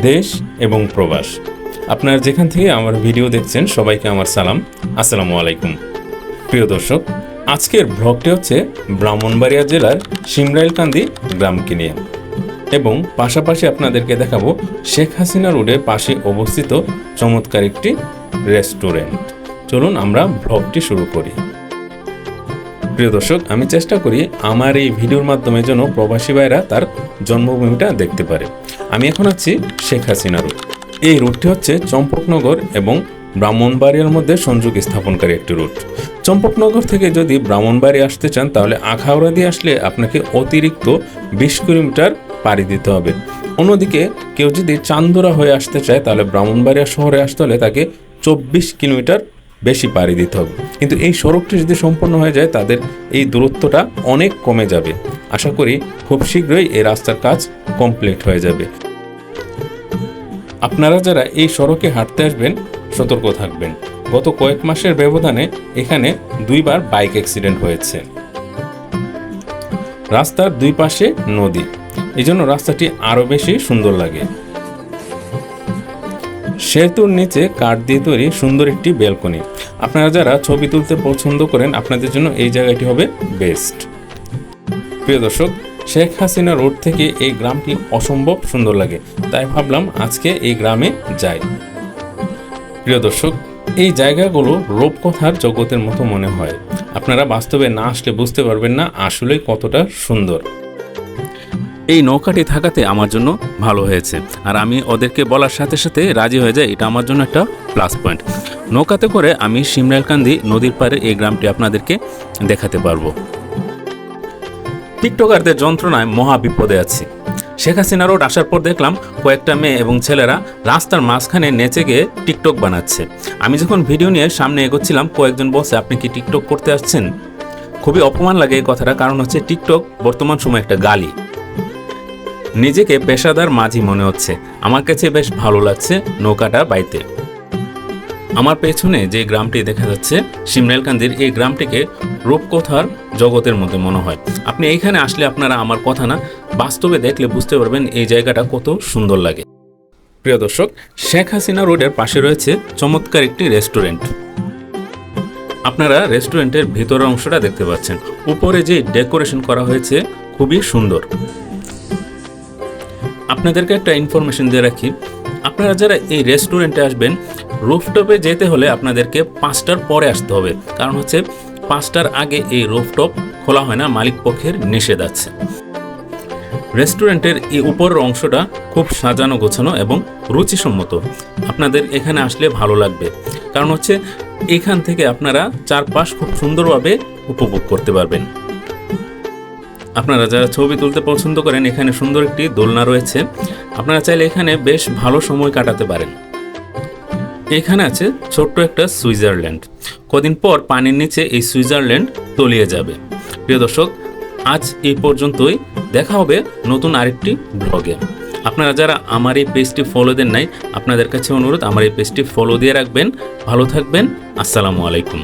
দেশ এবং প্রবাস। আপনারা যেখান থেকে আমার ভিডিও দেখছেন, সবাইকে আমার সালাম। আসসালামু আলাইকুম। প্রিয় দর্শক, আজকের ব্লগটি হচ্ছে ব্রাহ্মণবাড়িয়া জেলার সিমরাইলকান্দি গ্রামকে নিয়ে। এবং পাশাপাশি আপনাদেরকে দেখাবো শেখ হাসিনা রোডের পাশে অবস্থিত চমৎকার একটি রেস্টুরেন্ট। চলুন আমরা ব্লগটি শুরু করি। প্রিয় দর্শক, আমি চেষ্টা করি আমার এই ভিডিওর মাধ্যমে যেন প্রবাসী ভাইরা তার জন্মভূমিটা দেখতে পারে। আমি এখন আছি শেখ হাসিনা রোড। এই রুটটি হচ্ছে চম্পকনগর এবং ব্রাহ্মণবাড়িয়ার মধ্যে সংযোগ স্থাপনকারী একটি রুট চম্পকনগর থেকে যদি ব্রাহ্মণবাড়ি আসতে চান, তাহলে আখাউড়া দিয়ে আসলে আপনাকে অতিরিক্ত বিশ কিলোমিটার পাড়ি দিতে হবে। অন্যদিকে কেউ যদি চান্দুরা হয়ে আসতে চায়, তাহলে ব্রাহ্মণবাড়িয়া শহরে আসতে হলে তাকে চব্বিশ কিলোমিটার বেশি পাড়ি দিতে হবে। কিন্তু এই সড়কটি যদি সম্পন্ন হয়ে যায়, তাদের এই দূরত্বটা অনেক কমে যাবে। আশা করি খুব শীঘ্রই এই রাস্তার কাজ কমপ্লিট হয়ে যাবে। আপনারা যারা এই সড়কে হাঁটতে আসবেন, সতর্ক থাকবেন। গত কয়েক মাসের ব্যবধানে এখানে দুইবার বাইক অ্যাক্সিডেন্ট হয়েছে। রাস্তার দুই পাশে নদী। এই জন্য রাস্তাটি আরও বেশি সুন্দর লাগে। সেতুর নিচে কাঠ দিয়ে তৈরি সুন্দর একটি বেলকনি। আপনারা যারা ছবি তুলতে পছন্দ করেন, আপনাদের জন্য এই জায়গাটি হবে বেস্ট। প্রিয় দর্শক, শেখ হাসিনা রোড থেকে এই গ্রামটি অসম্ভব সুন্দর লাগে। তাই ভাবলাম আজকে এই গ্রামে যাই। প্রিয় দর্শক, এই জায়গাগুলো রূপকথার জগতের মতো মনে হয়। আপনারা বাস্তবে না আসলে বুঝতে পারবেন না আসলে কতটা সুন্দর। এই নৌকাটি থাকাতে আমার জন্য ভালো হয়েছে। আর আমি ওদেরকে বলার সাথে সাথে রাজি হয়ে যায় এটা আমার জন্য একটা প্লাস পয়েন্ট নৌকাতে করে আমি সিমরাইলকান্দি নদীর পাড়ে এই গ্রামটি আপনাদেরকে দেখাতে পারব। টিকটকারদের যন্ত্রণায় মহা বিপদে আছি। শেখ হাসিনা রোড আসার পর দেখলাম কয়েকটা মেয়ে এবং ছেলেরা রাস্তার মাঝখানে নেচে গিয়ে টিকটক বানাচ্ছে। আমি যখন ভিডিও নিয়ে সামনে এগোচ্ছিলাম, কয়েকজন বলছে, আপনি কি টিকটক করতে আসছেন? খুবই অপমান লাগে এই কথাটা কারণ হচ্ছে টিকটক বর্তমান সময় একটা গালি। নিজেকে পেশাদার মাঝি মনে হচ্ছে। আমার কাছে বেশ ভালো লাগছে নৌকাটা বাইতে। আমার পেছনে যে গ্রামটি দেখা যাচ্ছে সিমরাইলকান্দির এই গ্রামটিকে রূপকথার জগতের মধ্যে মনে হয়। আপনি এইখানে আসলে আপনারা আমার কথা না, বাস্তবে দেখলে বুঝতে পারবেন এই জায়গাটা কত সুন্দর লাগে। প্রিয় দর্শক, শেখ হাসিনা রোডের পাশে রয়েছে চমৎকার একটি রেস্টুরেন্ট। আপনারা রেস্টুরেন্টের ভিতরের অংশটা দেখতে পাচ্ছেন। উপরে যে ডেকোরেশন করা হয়েছে খুবই সুন্দর। আপনাদেরকে একটা ইনফরমেশন দিয়ে রাখি। আপনারা যারা এই রেস্টুরেন্টে আসবেন রুফটপে যেতে হলে আপনাদেরকে পাঁচটার পরে আসতে হবে। কারণ হচ্ছে, পাঁচটার আগে এই রুফটপ খোলা হয় না, মালিক পক্ষের নিষেধ আছে। রেস্টুরেন্টের এই উপরের অংশটা খুব সাজানো গোছানো এবং রুচিসম্মত। আপনাদের এখানে আসলে ভালো লাগবে। কারণ হচ্ছে, এখান থেকে আপনারা চারপাশ খুব সুন্দরভাবে উপভোগ করতে পারবেন। আপনারা যারা ছবি তুলতে পছন্দ করেন, এখানে সুন্দর একটি দোলনা রয়েছে। আপনারা চাইলে এখানে বেশ ভালো সময় কাটাতে পারেন। এখানে আছে ছোট্ট একটা সুইজারল্যান্ড। কদিন পর পানির নিচে এই সুইজারল্যান্ড তলিয়ে যাবে। প্রিয় দর্শক, আজ এই পর্যন্তই। দেখা হবে নতুন আরেকটি ব্লগে। আপনারা যারা আমার এই পেজটি ফলো দেন নাই, আপনাদের কাছে অনুরোধ, আমার এই পেজটি ফলো দিয়ে রাখবেন। ভালো থাকবেন। আসসালামু আলাইকুম।